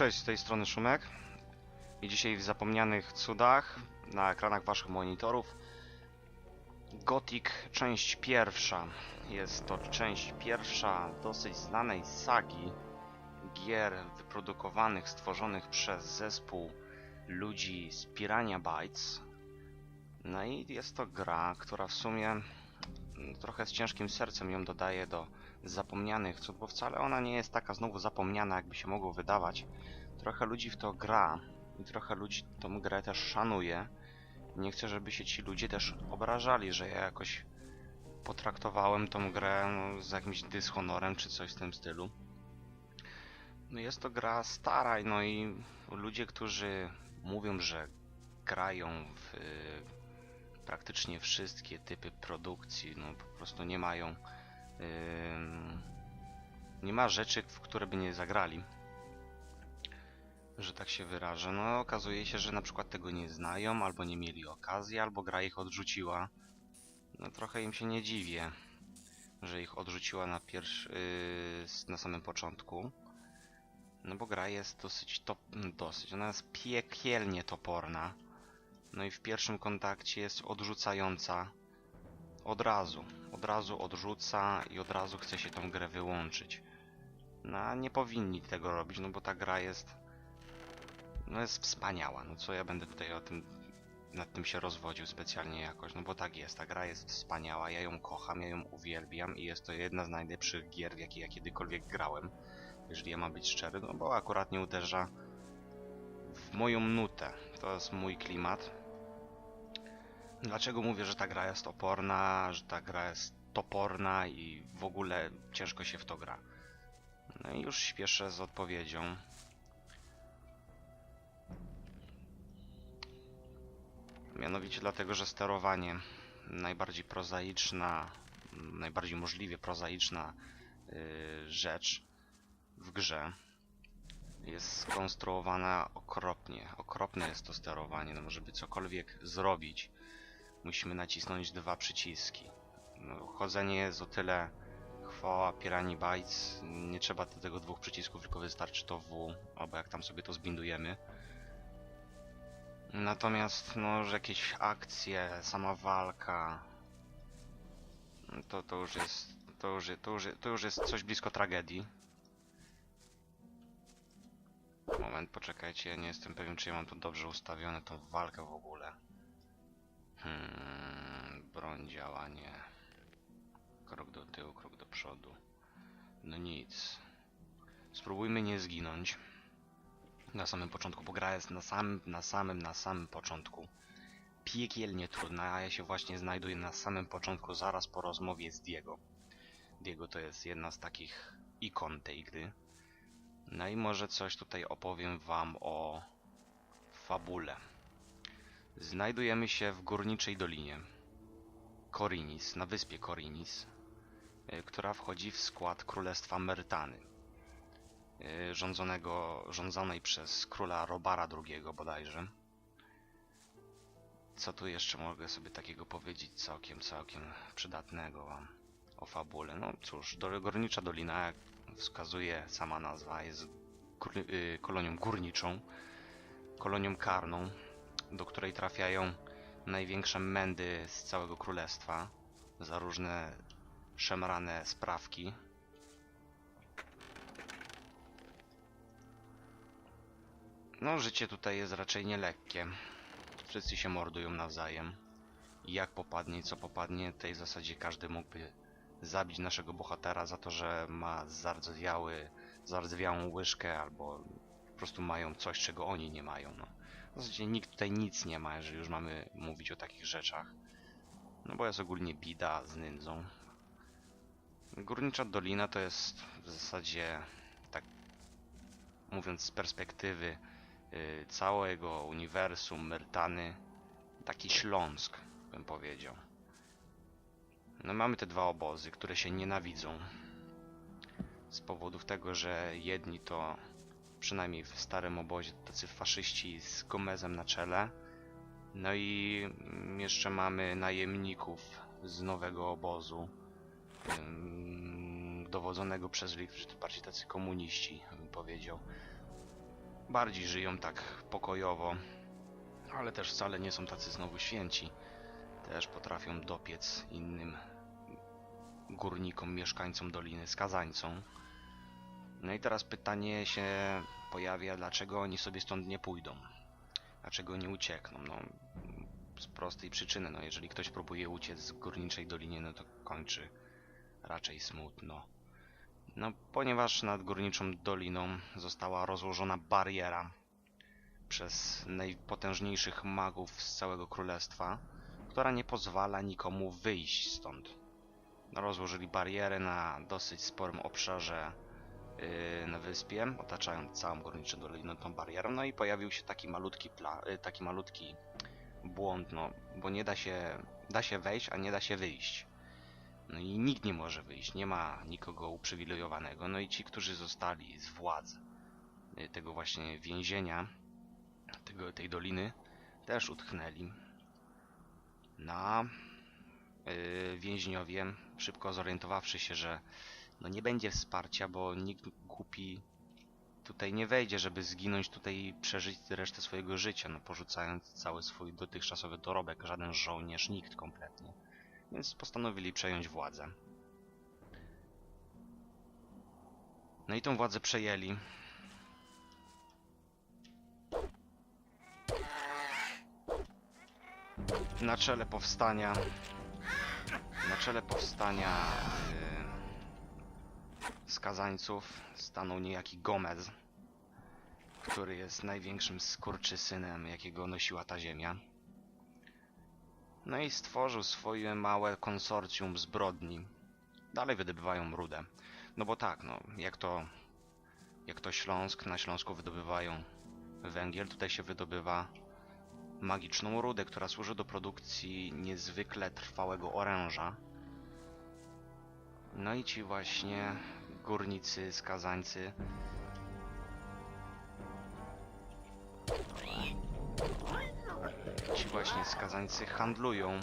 Cześć, z tej strony Szumek. I dzisiaj w zapomnianych cudach na ekranach waszych monitorów Gothic część pierwsza. Jest to część pierwsza dosyć znanej sagi gier wyprodukowanych, stworzonych przez zespół ludzi z Piranha Bytes. No i jest to gra, która w sumie trochę z ciężkim sercem ją dodaje do zapomnianych cud, bo wcale ona nie jest taka znowu zapomniana, jakby się mogło wydawać. Trochę ludzi w to gra i trochę ludzi tą grę też szanuje. Nie chcę, żeby się ci ludzie też obrażali, że ja jakoś potraktowałem tą grę no, z jakimś dyshonorem czy coś w tym stylu. No jest to gra stara, no i ludzie, którzy mówią, że grają w praktycznie wszystkie typy produkcji, no po prostu nie mają nie ma rzeczy, w które by nie zagrali. Że tak się wyrażę. No, okazuje się, że na przykład tego nie znają, albo nie mieli okazji, albo gra ich odrzuciła. No, trochę im się nie dziwię, że ich odrzuciła na pierwszy, yy, na samym początku. No, bo gra jest dosyć top, dosyć, ona jest piekielnie toporna. No i w pierwszym kontakcie jest odrzucająca od razu. Od razu odrzuca i od razu chce się tą grę wyłączyć. No a nie powinni tego robić, no bo ta gra jest... No jest wspaniała. No co ja będę tutaj o tym... Nad tym się rozwodził specjalnie jakoś, no bo tak jest. Ta gra jest wspaniała, ja ją kocham, ja ją uwielbiam i jest to jedna z najlepszych gier, w jakie ja kiedykolwiek grałem. Jeżeli ja mam być szczery, no bo akurat nie uderza w moją nutę. To jest mój klimat. Dlaczego mówię, że ta gra jest oporna, że ta gra jest toporna i w ogóle ciężko się w to gra? No i już śpieszę z odpowiedzią. Mianowicie dlatego, że sterowanie najbardziej prozaiczna, najbardziej możliwie prozaiczna yy, rzecz w grze jest skonstruowana okropnie. Okropne jest to sterowanie, no żeby cokolwiek zrobić musimy nacisnąć dwa przyciski. No, chodzenie jest o tyle chwała Pirani Bytes. Nie trzeba do tego dwóch przycisków, tylko wystarczy to W, albo jak tam sobie to zbindujemy. Natomiast, no, że jakieś akcje, sama walka, to, to już jest, to już, to, już, to już jest coś blisko tragedii. Moment, poczekajcie, ja nie jestem pewien, czy ja mam to dobrze ustawione, tą walkę w ogóle. Hmm, broń działa, nie. Krok do tyłu, krok do przodu. No nic. Spróbujmy nie zginąć. Na samym początku, bo gra jest na samym, na samym, na samym początku. Piekielnie trudna, a ja się właśnie znajduję na samym początku, zaraz po rozmowie z Diego. Diego to jest jedna z takich ikon tej gry. No i może coś tutaj opowiem wam o fabule. Znajdujemy się w górniczej dolinie Korinis, na wyspie Korinis, y, która wchodzi w skład Królestwa Mertany, y, rządzonego, rządzonej przez króla Robara II bodajże. Co tu jeszcze mogę sobie takiego powiedzieć całkiem, całkiem przydatnego wam o fabule? No cóż, Górnicza Dolina, jak wskazuje sama nazwa, jest y, kolonią górniczą, kolonią karną, do której trafiają największe mędy z całego królestwa za różne szemrane sprawki. No, życie tutaj jest raczej nielekkie. Wszyscy się mordują nawzajem. Jak popadnie co popadnie, tej zasadzie każdy mógłby zabić naszego bohatera za to, że ma zardzewiały, zardzewiałą łyżkę albo po prostu mają coś, czego oni nie mają. No. W zasadzie nikt tutaj nic nie ma, jeżeli już mamy mówić o takich rzeczach. No bo jest ogólnie bida z nędzą. Górnicza Dolina to jest w zasadzie, tak mówiąc z perspektywy yy, całego uniwersum Myrtany, taki Śląsk, bym powiedział. No mamy te dwa obozy, które się nienawidzą. Z powodów tego, że jedni to przynajmniej w starym obozie, tacy faszyści z Gomezem na czele. No i mm, jeszcze mamy najemników z nowego obozu, ym, dowodzonego przez Lik, to bardziej tacy komuniści, bym powiedział. bardziej żyją tak pokojowo, ale też wcale nie są tacy znowu święci. Też potrafią dopiec innym górnikom, mieszkańcom doliny, skazańcom. No i teraz pytanie się pojawia, dlaczego oni sobie stąd nie pójdą? Dlaczego nie uciekną? No, z prostej przyczyny, no jeżeli ktoś próbuje uciec z górniczej doliny, no to kończy raczej smutno. No, ponieważ nad górniczą doliną została rozłożona bariera przez najpotężniejszych magów z całego królestwa, która nie pozwala nikomu wyjść stąd. No, rozłożyli barierę na dosyć sporym obszarze na wyspie, otaczając całą górniczą dolinę tą barierą, no i pojawił się taki malutki, yy, taki malutki błąd, no, bo nie da się, da się wejść, a nie da się wyjść. No i nikt nie może wyjść, nie ma nikogo uprzywilejowanego. No i ci, którzy zostali z władz y, tego właśnie więzienia, tego, tej doliny, też utknęli. No, a yy, więźniowie, szybko zorientowawszy się, że no nie będzie wsparcia, bo nikt głupi tutaj nie wejdzie, żeby zginąć tutaj i przeżyć resztę swojego życia, no porzucając cały swój dotychczasowy dorobek, żaden żołnierz, nikt kompletnie więc postanowili przejąć władzę. No i tą władzę przejęli. Na czele powstania. Na czele powstania yy, skazańców stanął niejaki Gomez, który jest największym skurczysynem, jakiego nosiła ta ziemia. No i stworzył swoje małe konsorcjum zbrodni. Dalej wydobywają rudę. No bo tak, no, jak to, jak to Śląsk, na Śląsku wydobywają węgiel, tutaj się wydobywa magiczną rudę, która służy do produkcji niezwykle trwałego oręża. No i ci właśnie górnicy, skazańcy ci właśnie skazańcy handlują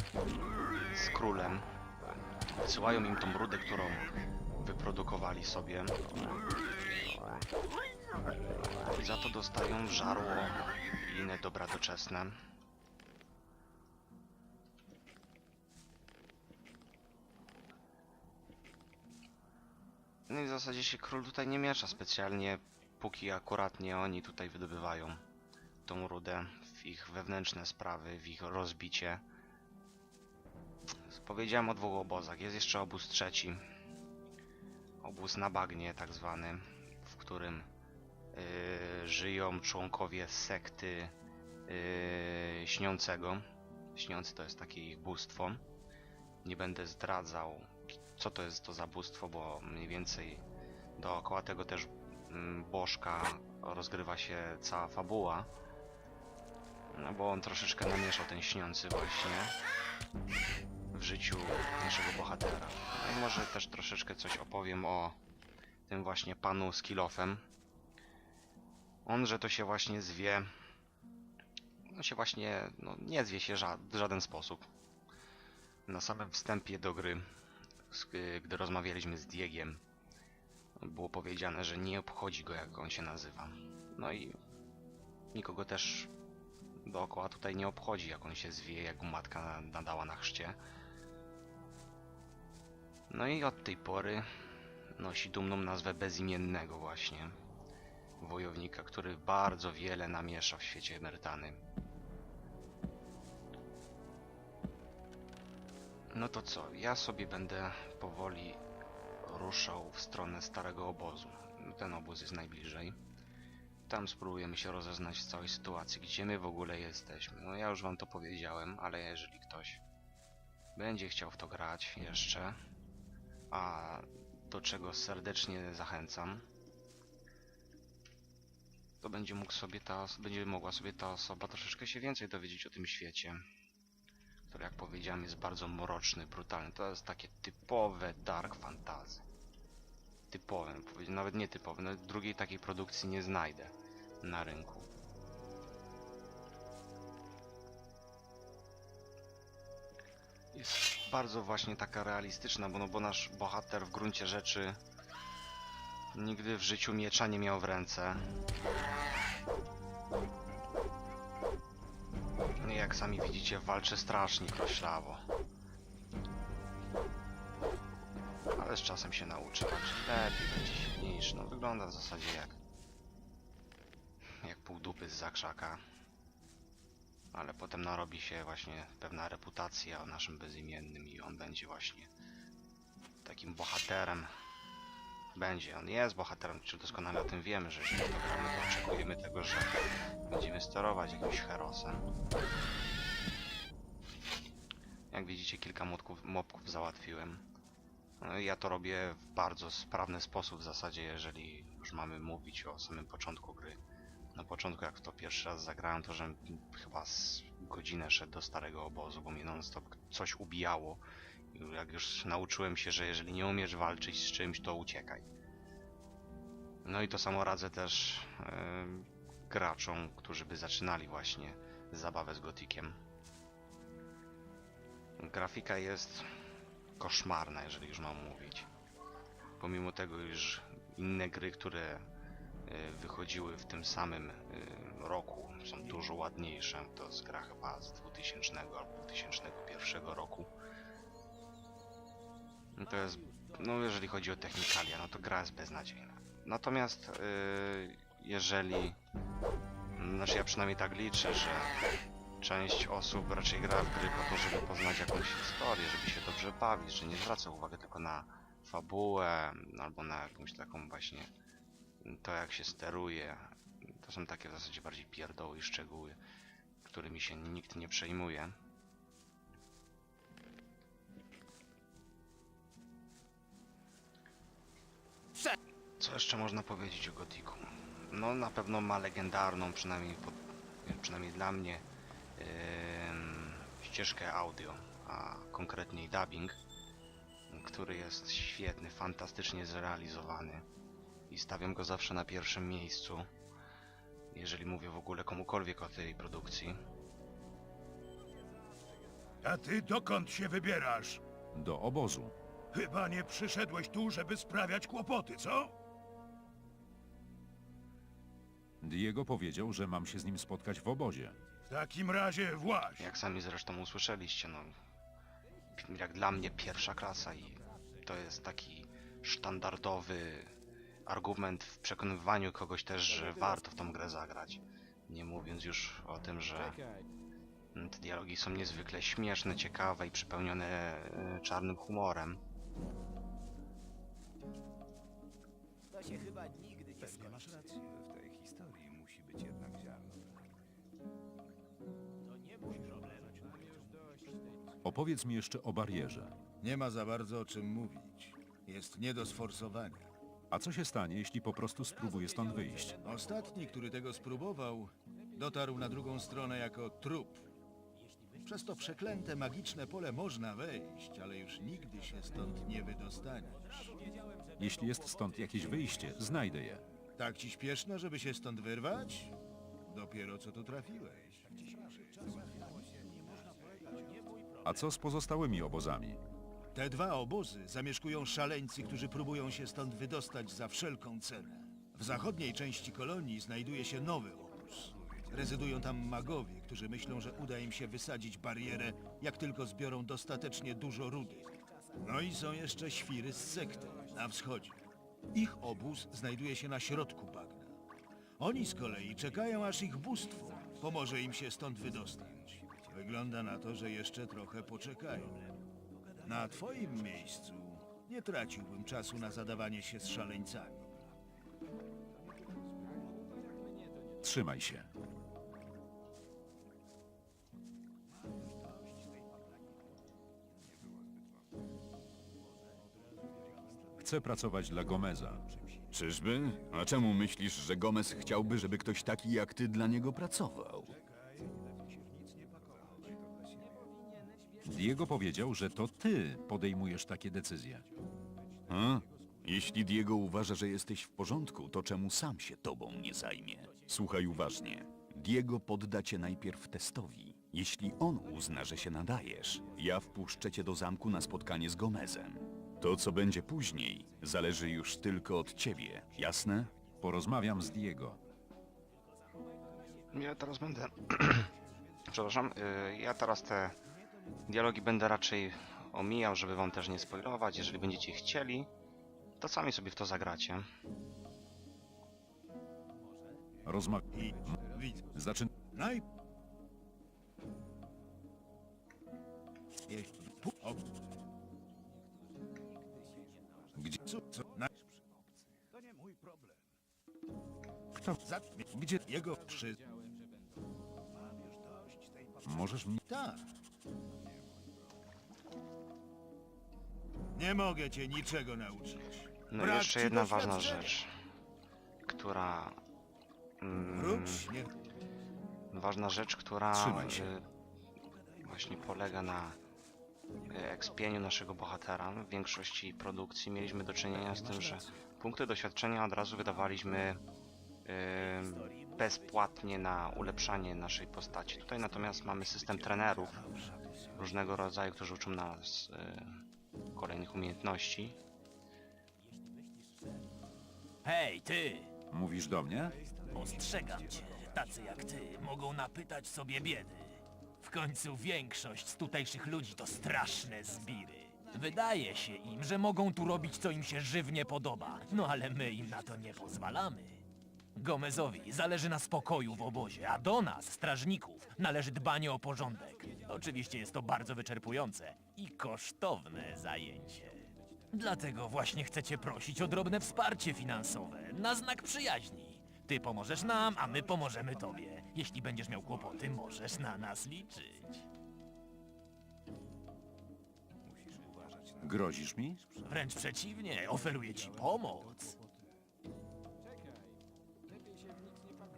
z królem. Wysyłają im tą rudę, którą wyprodukowali sobie. I za to dostają żarło i inne dobra doczesne. No i w zasadzie się król tutaj nie miesza specjalnie, póki akurat nie oni tutaj wydobywają tą rudę w ich wewnętrzne sprawy, w ich rozbicie. Powiedziałem o dwóch obozach. Jest jeszcze obóz trzeci. Obóz na bagnie, tak zwany, w którym yy, żyją członkowie sekty yy, śniącego. Śniący to jest takie ich bóstwo. Nie będę zdradzał, co to jest to za bóstwo, bo mniej więcej dookoła tego też mm, bożka rozgrywa się cała fabuła. No bo on troszeczkę namieszał ten śniący właśnie w życiu naszego bohatera. No i może też troszeczkę coś opowiem o tym właśnie panu z kilofem. On, że to się właśnie zwie... No się właśnie... No nie zwie się ża w żaden sposób. Na samym wstępie do gry, gdy rozmawialiśmy z Diegiem, było powiedziane, że nie obchodzi go jak on się nazywa. No i nikogo też dookoła tutaj nie obchodzi, jak on się zwie, jak mu matka nadała na chrzcie. No i od tej pory nosi dumną nazwę bezimiennego właśnie. Wojownika, który bardzo wiele namiesza w świecie emerytany. No to co, ja sobie będę powoli ruszał w stronę starego obozu. Ten obóz jest najbliżej. Tam spróbujemy się rozeznać z całej sytuacji, gdzie my w ogóle jesteśmy. No ja już wam to powiedziałem, ale jeżeli ktoś będzie chciał w to grać jeszcze, a do czego serdecznie zachęcam, to będzie mógł sobie ta, będzie mogła sobie ta osoba troszeczkę się więcej dowiedzieć o tym świecie, który jak powiedziałem jest bardzo mroczny, brutalny. To jest takie typowe dark fantasy. Typowe, nawet nie typowe, nawet drugiej takiej produkcji nie znajdę na rynku. Jest bardzo właśnie taka realistyczna, bo, no, bo nasz bohater w gruncie rzeczy nigdy w życiu miecza nie miał w ręce. Jak sami widzicie, walczy strasznie kroślawo. Ale z czasem się nauczy walczyć lepiej, będzie silniejszy. No wygląda w zasadzie jak... jak pół dupy z zakrzaka. Ale potem narobi się właśnie pewna reputacja o naszym bezimiennym i on będzie właśnie takim bohaterem. Będzie, on jest bohaterem, czy doskonale o tym wiemy, że jeżeli to gramy, oczekujemy tego, że będziemy sterować jakimś herosem. Jak widzicie, kilka młotków, mopków załatwiłem. No Ja to robię w bardzo sprawny sposób w zasadzie, jeżeli już mamy mówić o samym początku gry. Na początku, jak w to pierwszy raz zagrałem, to że chyba z godzinę szedł do starego obozu, bo mnie non-stop coś ubijało. Jak już nauczyłem się, że jeżeli nie umiesz walczyć z czymś, to uciekaj. No i to samo radzę też em, graczom, którzy by zaczynali właśnie zabawę z Gotikiem. Grafika jest koszmarna, jeżeli już mam mówić. Pomimo tego, iż inne gry, które y, wychodziły w tym samym y, roku, są dużo ładniejsze. To jest gra chyba z 2000 albo 2001 roku. No To jest, no jeżeli chodzi o technikalia, no to gra jest beznadziejna. Natomiast y, jeżeli, znaczy ja przynajmniej tak liczę, że część osób raczej gra w gry po to, żeby poznać jakąś historię, żeby się dobrze bawić, że nie zwraca uwagi tylko na fabułę albo na jakąś taką właśnie to jak się steruje. To są takie w zasadzie bardziej pierdoły i szczegóły, którymi się nikt nie przejmuje. Co jeszcze można powiedzieć o Gotiku? No na pewno ma legendarną, przynajmniej, po, przynajmniej dla mnie, em, ścieżkę audio, a konkretniej dubbing, który jest świetny, fantastycznie zrealizowany i stawiam go zawsze na pierwszym miejscu, jeżeli mówię w ogóle komukolwiek o tej produkcji. A ty dokąd się wybierasz? Do obozu. Chyba nie przyszedłeś tu, żeby sprawiać kłopoty, co? Diego powiedział, że mam się z nim spotkać w obozie. W takim razie właź. Jak sami zresztą usłyszeliście, no jak dla mnie pierwsza klasa i to jest taki sztandardowy argument w przekonywaniu kogoś też, że warto w tą grę zagrać. Nie mówiąc już o tym, że te dialogi są niezwykle śmieszne, ciekawe i przepełnione e, czarnym humorem. Masz Opowiedz mi jeszcze o barierze. Nie ma za bardzo o czym mówić. Jest nie do sforsowania. A co się stanie, jeśli po prostu spróbuję stąd wyjść? Ostatni, który tego spróbował, dotarł na drugą stronę jako trup. Przez to przeklęte magiczne pole można wejść, ale już nigdy się stąd nie wydostaniesz. Jeśli jest stąd jakieś wyjście, znajdę je. Tak ci śpieszno, żeby się stąd wyrwać? Dopiero co tu trafiłeś. A co z pozostałymi obozami? Te dwa obozy zamieszkują szaleńcy, którzy próbują się stąd wydostać za wszelką cenę. W zachodniej części kolonii znajduje się nowy obóz. Rezydują tam magowie, którzy myślą, że uda im się wysadzić barierę, jak tylko zbiorą dostatecznie dużo rudy. No i są jeszcze świry z sekty na wschodzie. Ich obóz znajduje się na środku bagna. Oni z kolei czekają, aż ich bóstwo pomoże im się stąd wydostać. Wygląda na to, że jeszcze trochę poczekają. Na twoim miejscu nie traciłbym czasu na zadawanie się z szaleńcami. Trzymaj się. Chcę pracować dla Gomeza. Czyżby? A czemu myślisz, że Gomez chciałby, żeby ktoś taki jak ty dla niego pracował? Diego powiedział, że to ty podejmujesz takie decyzje. A? Jeśli Diego uważa, że jesteś w porządku, to czemu sam się tobą nie zajmie? Słuchaj uważnie. Diego podda cię najpierw testowi. Jeśli on uzna, że się nadajesz, ja wpuszczę cię do zamku na spotkanie z Gomezem. To, co będzie później, zależy już tylko od ciebie, jasne? Porozmawiam z Diego. Ja teraz będę Przepraszam, y, ja teraz te dialogi będę raczej omijał, żeby wam też nie spoilować. Jeżeli będziecie chcieli, to sami sobie w to zagracie. Rozma... I widzę. Zaczyn... Naj... Jeśli... pu- O, Gdzie... co, co, na... To nie mój problem. Kto za... Gdzie jego przy... Możesz mnie... Tak. Nie mogę cię niczego nauczyć. No i Brak jeszcze ci jedna ważna doświadczenia. rzecz, która... Mm, Wróć, nie... ważna rzecz, która Trzymaj się. y, właśnie polega na y, ekspieniu naszego bohatera. W większości produkcji mieliśmy do czynienia z tym, że punkty doświadczenia od razu wydawaliśmy y, bezpłatnie na ulepszanie naszej postaci. Tutaj natomiast mamy system trenerów różnego rodzaju, którzy uczą nas y, kolejnych umiejętności. Hej, ty! Mówisz do mnie? Ostrzegam cię. Tacy jak ty mogą napytać sobie biedy. W końcu większość z tutejszych ludzi to straszne zbiry. Wydaje się im, że mogą tu robić co im się żywnie podoba, no ale my im na to nie pozwalamy. Gomezowi zależy na spokoju w obozie, a do nas, strażników, należy dbanie o porządek. Oczywiście jest to bardzo wyczerpujące i kosztowne zajęcie. Dlatego właśnie chcecie prosić o drobne wsparcie finansowe, na znak przyjaźni. Ty pomożesz nam, a my pomożemy tobie. Jeśli będziesz miał kłopoty, możesz na nas liczyć. Grozisz mi? Wręcz przeciwnie, oferuję ci pomoc.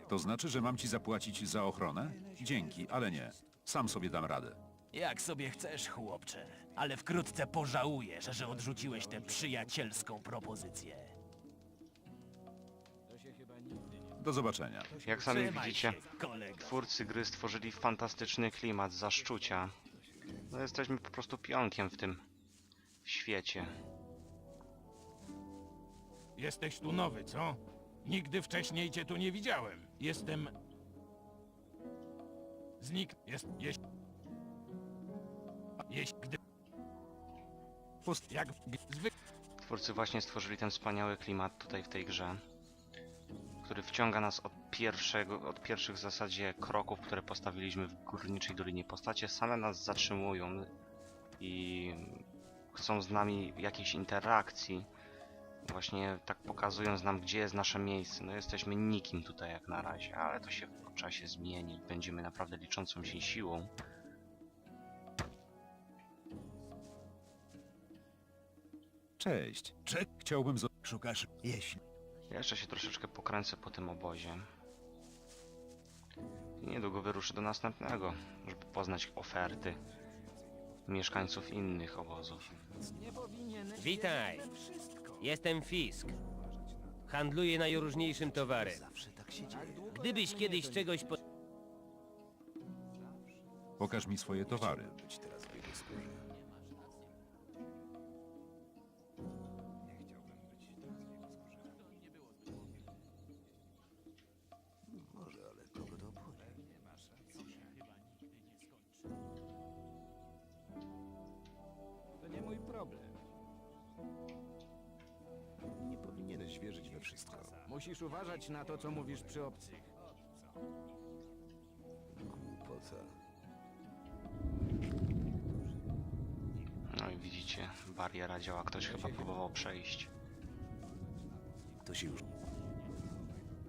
To znaczy, że mam ci zapłacić za ochronę? Dzięki, ale nie. Sam sobie dam radę. Jak sobie chcesz, chłopcze, ale wkrótce pożałujesz, że odrzuciłeś tę przyjacielską propozycję. Do zobaczenia. Jak sami Trzymaj widzicie, się, kolego. twórcy gry stworzyli fantastyczny klimat zaszczucia. No jesteśmy po prostu pionkiem w tym świecie. Jesteś tu nowy, co? Nigdy wcześniej cię tu nie widziałem. Jestem... Znik... Jest... Jeś... Jeś... Gdy... Pust... Jak... Zwy... Twórcy właśnie stworzyli ten wspaniały klimat tutaj w tej grze, który wciąga nas od pierwszego, od pierwszych w zasadzie kroków, które postawiliśmy w Górniczej Dolinie. Postacie same nas zatrzymują i chcą z nami jakiejś interakcji. Właśnie tak pokazując nam, gdzie jest nasze miejsce. No jesteśmy nikim tutaj jak na razie, ale to się w czasie zmieni. Będziemy naprawdę liczącą się siłą. Cześć. Czek... Chciałbym... zo- Szukasz... Jeśli... Ja jeszcze się troszeczkę pokręcę po tym obozie. I niedługo wyruszę do następnego, żeby poznać oferty mieszkańców innych obozów. Witaj! Jestem Fisk. Handluję najróżniejszym towarem. Gdybyś kiedyś czegoś po... Pokaż mi swoje towary. Na to, co mówisz przy obcych. Głupota. No i widzicie, bariera działa. Ktoś chyba próbował przejść. To się już...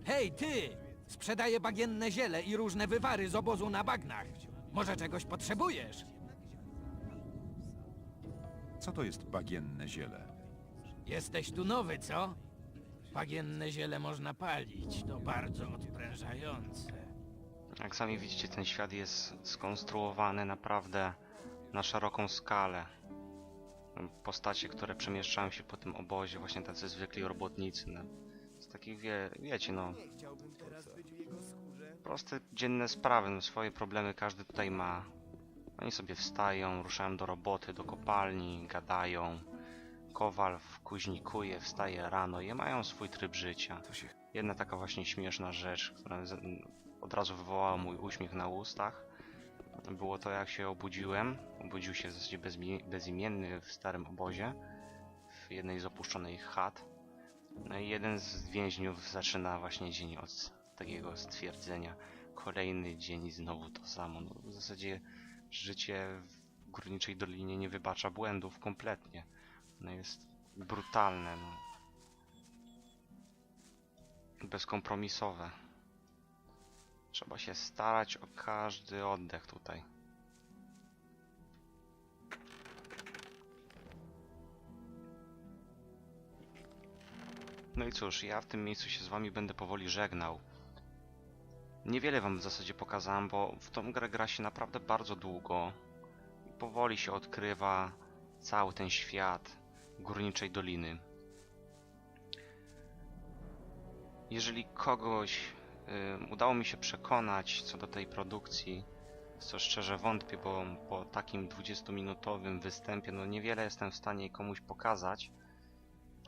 Hej, ty! Sprzedaję bagienne ziele i różne wywary z obozu na bagnach. Może czegoś potrzebujesz? Co to jest bagienne ziele? Jesteś tu nowy, co? Bagienne ziele można palić. To bardzo odprężające. Jak sami widzicie, ten świat jest skonstruowany naprawdę na szeroką skalę. Postacie, które przemieszczają się po tym obozie, właśnie tacy zwykli robotnicy. No, z takich, wie, wiecie, no. Proste, dzienne sprawy, no, swoje problemy każdy tutaj ma. Oni sobie wstają, ruszają do roboty, do kopalni, gadają. Kowal wkuźnikuje, wstaje rano i mają swój tryb życia. Jedna taka właśnie śmieszna rzecz, która od razu wywołała mój uśmiech na ustach, było to jak się obudziłem. Obudził się w zasadzie bezimienny w starym obozie, w jednej z opuszczonych chat. No i jeden z więźniów zaczyna właśnie dzień od takiego stwierdzenia. Kolejny dzień i znowu to samo. No, w zasadzie życie w Górniczej Dolinie nie wybacza błędów kompletnie. No jest brutalne, no. Bezkompromisowe. Trzeba się starać o każdy oddech tutaj. No i cóż, ja w tym miejscu się z wami będę powoli żegnał. Niewiele wam w zasadzie pokazałem, bo w tą grę gra się naprawdę bardzo długo. I powoli się odkrywa cały ten świat Górniczej Doliny. Jeżeli kogoś y, udało mi się przekonać co do tej produkcji, co szczerze wątpię, bo po takim 20-minutowym występie no niewiele jestem w stanie komuś pokazać,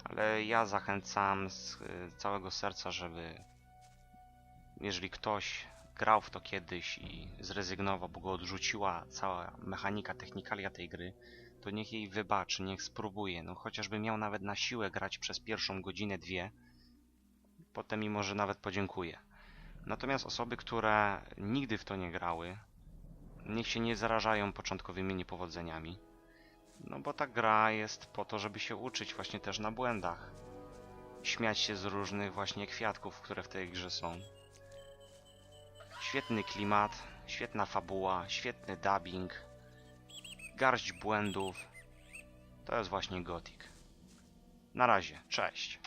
ale ja zachęcam z y, całego serca, żeby jeżeli ktoś grał w to kiedyś i zrezygnował, bo go odrzuciła cała mechanika, technikalia tej gry, to niech jej wybaczy, niech spróbuje, no chociażby miał nawet na siłę grać przez pierwszą godzinę, dwie, potem mi może nawet podziękuję. Natomiast osoby, które nigdy w to nie grały, niech się nie zarażają początkowymi niepowodzeniami. No bo ta gra jest po to, żeby się uczyć właśnie też na błędach. Śmiać się z różnych właśnie kwiatków, które w tej grze są. Świetny klimat, świetna fabuła, świetny dubbing, garść błędów. To jest właśnie Gothic. Na razie, cześć.